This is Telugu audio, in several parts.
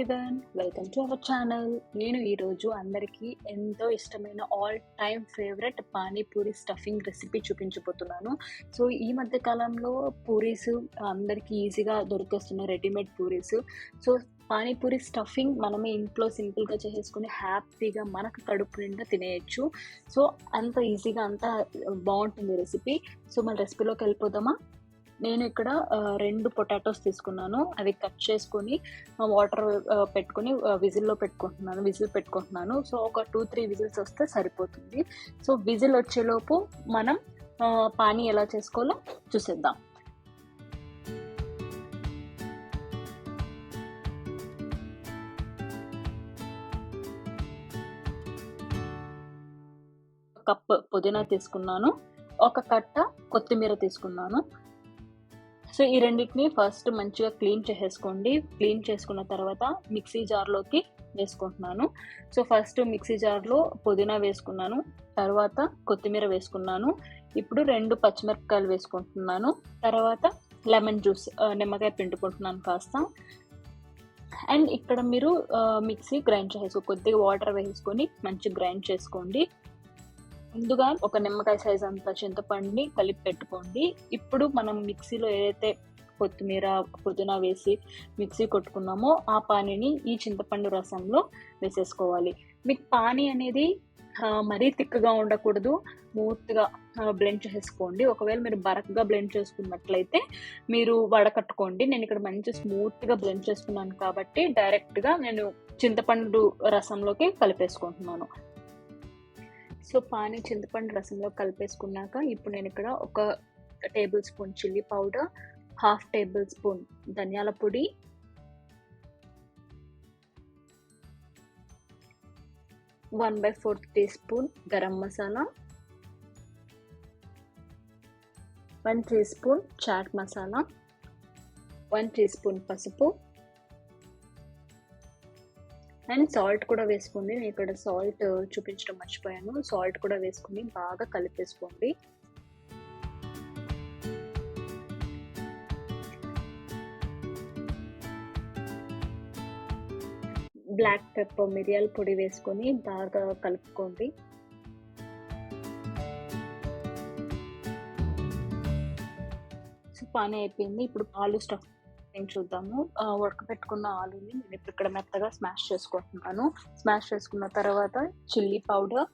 Everyone welcome to our channel నేను ఈరోజు అందరికీ ఎంతో ఇష్టమైన all time favourite panipuri stuffing recipe చూపించబోతున్నాను. సో ఈ మధ్య కాలంలో పూరీస్ అందరికీ ఈజీగా దొరికేస్తున్నాయి readymade puris. So panipuri stuffing మనమే ఇంట్లో సింపుల్గా చేసేసుకుని హ్యాపీగా మనకు కడుపు నిండా తినేయచ్చు. సో అంత ఈజీగా అంత బాగుంటుంది రెసిపీ సో మన రెసిపీలోకి వెళ్ళిపోదామా? నేను ఇక్కడ రెండు పొటాటోస్ తీసుకున్నాను. అవి కట్ చేసుకొని వాటర్ పెట్టుకొని విజిల్లో పెట్టుకుంటున్నాను విజిల్ పెట్టుకుంటున్నాను. సో ఒక టూ త్రీ విజిల్స్ వస్తే సరిపోతుంది. సో విజిల్ వచ్చేలోపు మనం పానీ ఎలా చేసుకోవాలో చూసేద్దాం. కప్ పుదీనా తీసుకున్నాను. ఒక కట్ట కొత్తిమీర తీసుకున్నాను. సో ఈ రెండింటిని ఫస్ట్ మంచిగా క్లీన్ చేసేసుకోండి. క్లీన్ చేసుకున్న తర్వాత మిక్సీ జార్లోకి వేసుకుంటున్నాను. సో ఫస్ట్ మిక్సీ జార్లో పుదీనా వేసుకున్నాను. తర్వాత కొత్తిమీర వేసుకున్నాను. ఇప్పుడు రెండు పచ్చిమిరపకాయలు వేసుకుంటున్నాను. తర్వాత లెమన్ జ్యూస్ నిమ్మకాయ పిండుకుంటున్నాను కాస్త. అండ్ ఇక్కడ మీరు మిక్సీ గ్రైండ్ చేసుకో కొద్దిగా వాటర్ వేసుకొని మంచి గ్రైండ్ చేసుకోండి. ముందుగా ఒక నిమ్మకాయ సైజ్ అంత చింతపండుని కలిపి పెట్టుకోండి. ఇప్పుడు మనం మిక్సీలో ఏదైతే కొత్తిమీర పుదీనా వేసి మిక్సీ కొట్టుకున్నామో ఆ పానీని ఈ చింతపండు రసంలో వేసేసుకోవాలి. మీకు పానీ అనేది మరీ తిక్కగా ఉండకూడదు. స్మూత్గా బ్లెండ్ చేసుకోండి ఒకవేళ మీరు బరక్గా బ్లెండ్ చేసుకున్నట్లయితే మీరు వడకట్టుకోండి. నేను ఇక్కడ మంచి స్మూత్గా బ్లెండ్ చేసుకున్నాను కాబట్టి డైరెక్ట్గా నేను చింతపండు రసంలోకి కలిపేసుకుంటున్నాను. సో పానీ చింతపండు రసంలో కలిపేసుకున్నాక ఇప్పుడు నేను ఇక్కడ ఒక tablespoon chilli powder half tablespoon ధనియాల పొడి one by fourth teaspoon garam masala one teaspoon chaat masala one teaspoon పసుపు అండ్ సాల్ట్ కూడా వేసుకోండి. నేను ఇక్కడ సాల్ట్ uh, చూపించడం మర్చిపోయాను. సాల్ట్ కూడా వేసుకుని బాగా కలిపేసుకోండి. బ్లాక్ పెప్పర్ మిరియాల పొడి వేసుకొని బాగా కలుపుకోండి. సో పానీ అయిపోయింది. ఇప్పుడు ఆలు స్టఫ్ నేను చూద్దాము. ఆ, ఉడకబెట్టుకున్న ఆలుని నేను ఇప్పుడు ఇక్కడ మెత్తగా స్మాష్ చేసుకుంటున్నాను. స్మాష్ చేసుకున్న తర్వాత చిల్లీ పౌడర్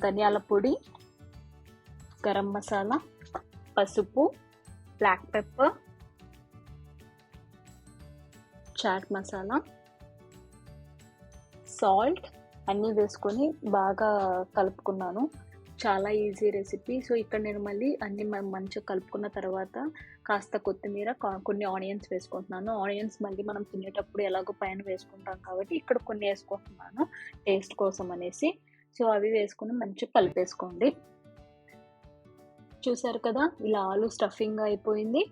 ధనియాల పొడి గరం మసాలా పసుపు black pepper chaat masala salt అన్నీ వేసుకొని బాగా కలుపుకున్నాను. చాలా ఈజీ రెసిపీ సో ఇక్కడ నేను మళ్ళీ అన్ని మంచిగా కలుపుకున్న తర్వాత కాస్త కొత్తిమీర కొన్ని ఆనియన్స్ వేసుకుంటున్నాను. ఆనియన్స్ మళ్ళీ మనం తినేటప్పుడు ఎలాగో పైన వేసుకుంటాం కాబట్టి ఇక్కడ కొన్ని వేసుకుంటున్నాను టేస్ట్ కోసం అనేసి. సో అవి వేసుకుని మంచిగా కలిపేసుకోండి. చూసారు కదా ఇలా ఆలు స్టఫింగ్ అయిపోయింది.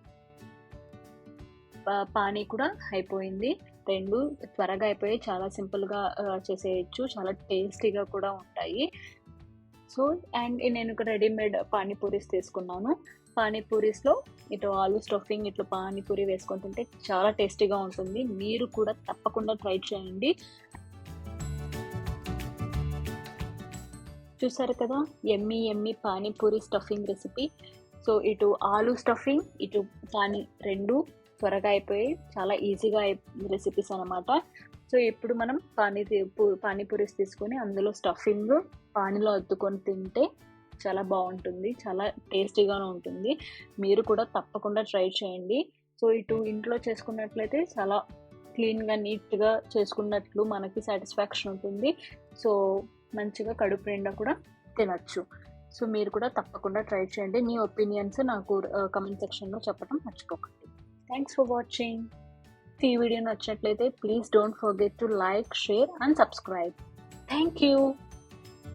పానీ కూడా అయిపోయింది. రెండు త్వరగా అయిపోయి చాలా సింపుల్గా చేసేయచ్చు. చాలా టేస్టీగా కూడా ఉంటాయి. సో అండ్ నేను ఇక్కడ రెడీమేడ్ పానీపూరీస్ తీసుకున్నాను. పానీపూరీస్లో ఇటు ఆలు స్టఫింగ్ ఇట్లా పానీపూరి వేసుకొని తింటే చాలా టేస్టీగా ఉంటుంది. మీరు కూడా తప్పకుండా ట్రై చేయండి. చూసారు కదా yummy yummy panipuri stuffing recipe. So ఇటు ఆలు స్టఫింగ్ ఇటు పానీ రెండు త్వరగా అయిపోయి చాలా ఈజీగా రెసిపీస్ అనమాట సో ఇప్పుడు మనం పానీ పూ- పానీపూరీస్ తీసుకొని అందులో స్టఫింగ్ పానీలో అద్దుకొని తింటే చాలా బాగుంటుంది చాలా టేస్టీగానే ఉంటుంది. మీరు కూడా తప్పకుండా ట్రై చేయండి. సో ఇటు ఇంట్లో చేసుకున్నట్లయితే చాలా క్లీన్గా నీట్గా చేసుకున్నట్లు మనకి సాటిస్ఫాక్షన్ ఉంటుంది. సో మంచిగా కడుపు నిండా కూడా తినచ్చు. సో మీరు కూడా తప్పకుండా ట్రై చేయండి. మీ ఒపీనియన్స్ నాకు కమెంట్ సెక్షన్లో చెప్పడం మర్చిపోకండి. థ్యాంక్స్ ఫర్ వాచింగ్ ఈ వీడియో నచ్చినట్లయితే please don't forget to like share and subscribe thank you